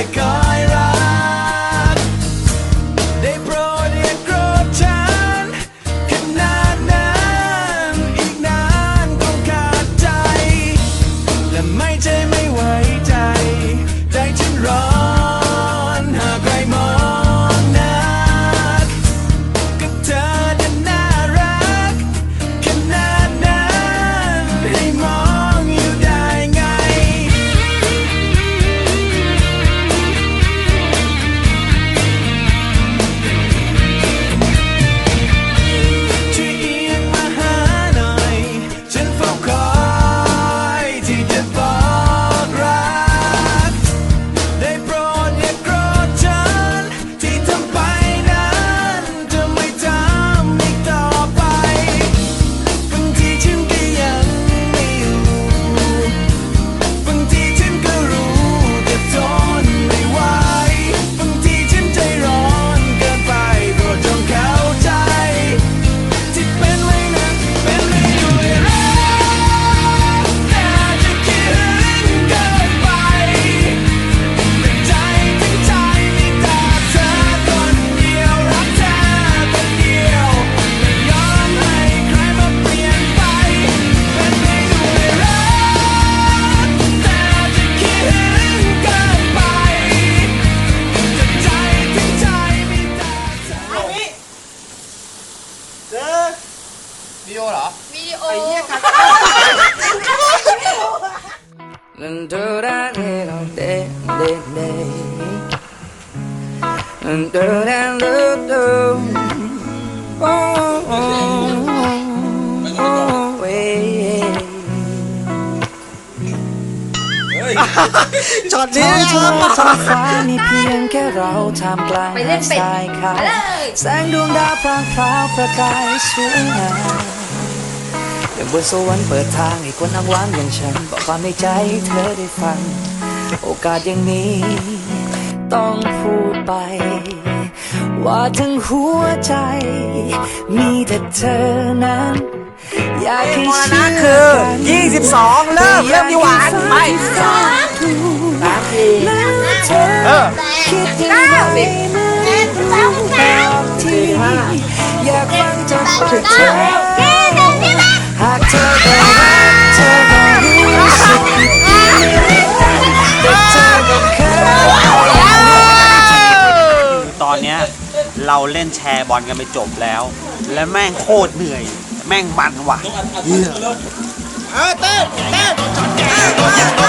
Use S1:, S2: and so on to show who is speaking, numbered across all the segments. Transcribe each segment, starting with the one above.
S1: let go.
S2: ช็อตนี้ชอบมาก
S3: ท้องฟ้ามีเพียงแค่เราท่ามกลางหาดทรายขาวแสงดวงดาวพรางพราวประกายสวยงาม อย่างบนสวรรค์เปิดทางให้คนอ้างว้างอย่างฉัน บอกความในใจให้เธอได้ฟัง โอกาสอย่างนี้ ต้องพูดไป ว่าทั้งหัวใจ มีแต่เธอนั้นอยากให้
S2: มร
S3: เชื่
S2: ณะ
S3: อ
S2: คือ
S3: กัน
S2: 22 เริ่ม เริ่มที่หวานไป
S3: สามทีแล้วเธอ
S1: เออ
S3: คิดยังไงเมื่อรู้บอกทีอยากฟังจากปากเธอ อ
S2: นเนี้ยเราเล่นแชร์บอลกันไปจบแล้ว และแม่งโคตรเหนื่อย แม่งมันว่ะเหี้ย
S4: อย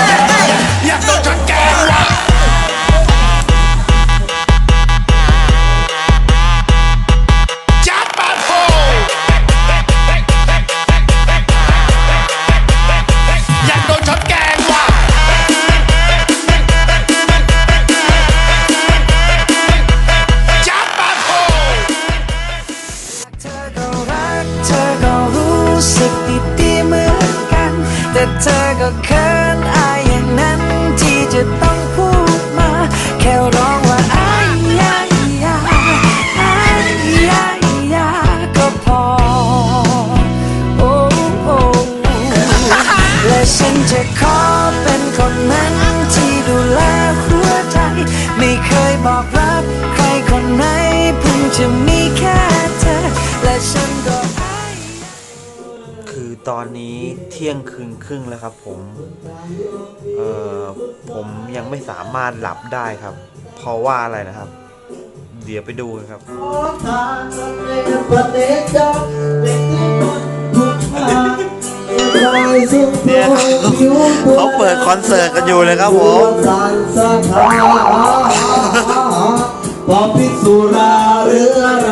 S4: แต่
S3: เธอก็เขินอายอย่างนั้นที่จะต้องพูดมา แค่ร้องว่าอายยายาอายยายาก็พอ โอ้โอ้และฉันจะขอเป็นคนนั้นที่ดูแลหัวใจ ไม่เคยบอก
S2: คือตอนนี้เที่ยงคืนครึ่งแล้วครับ ผมเอ่อผมยังไม่สามารถหลับได้ครับ เพราะว่าอะไรนะครับ เดี๋ยวไปดูกันครับเนี่ยเขาเปิดคอนเสิร์ตกันอยู่เลยครับผม
S5: พอพิกสุราหรืออะไร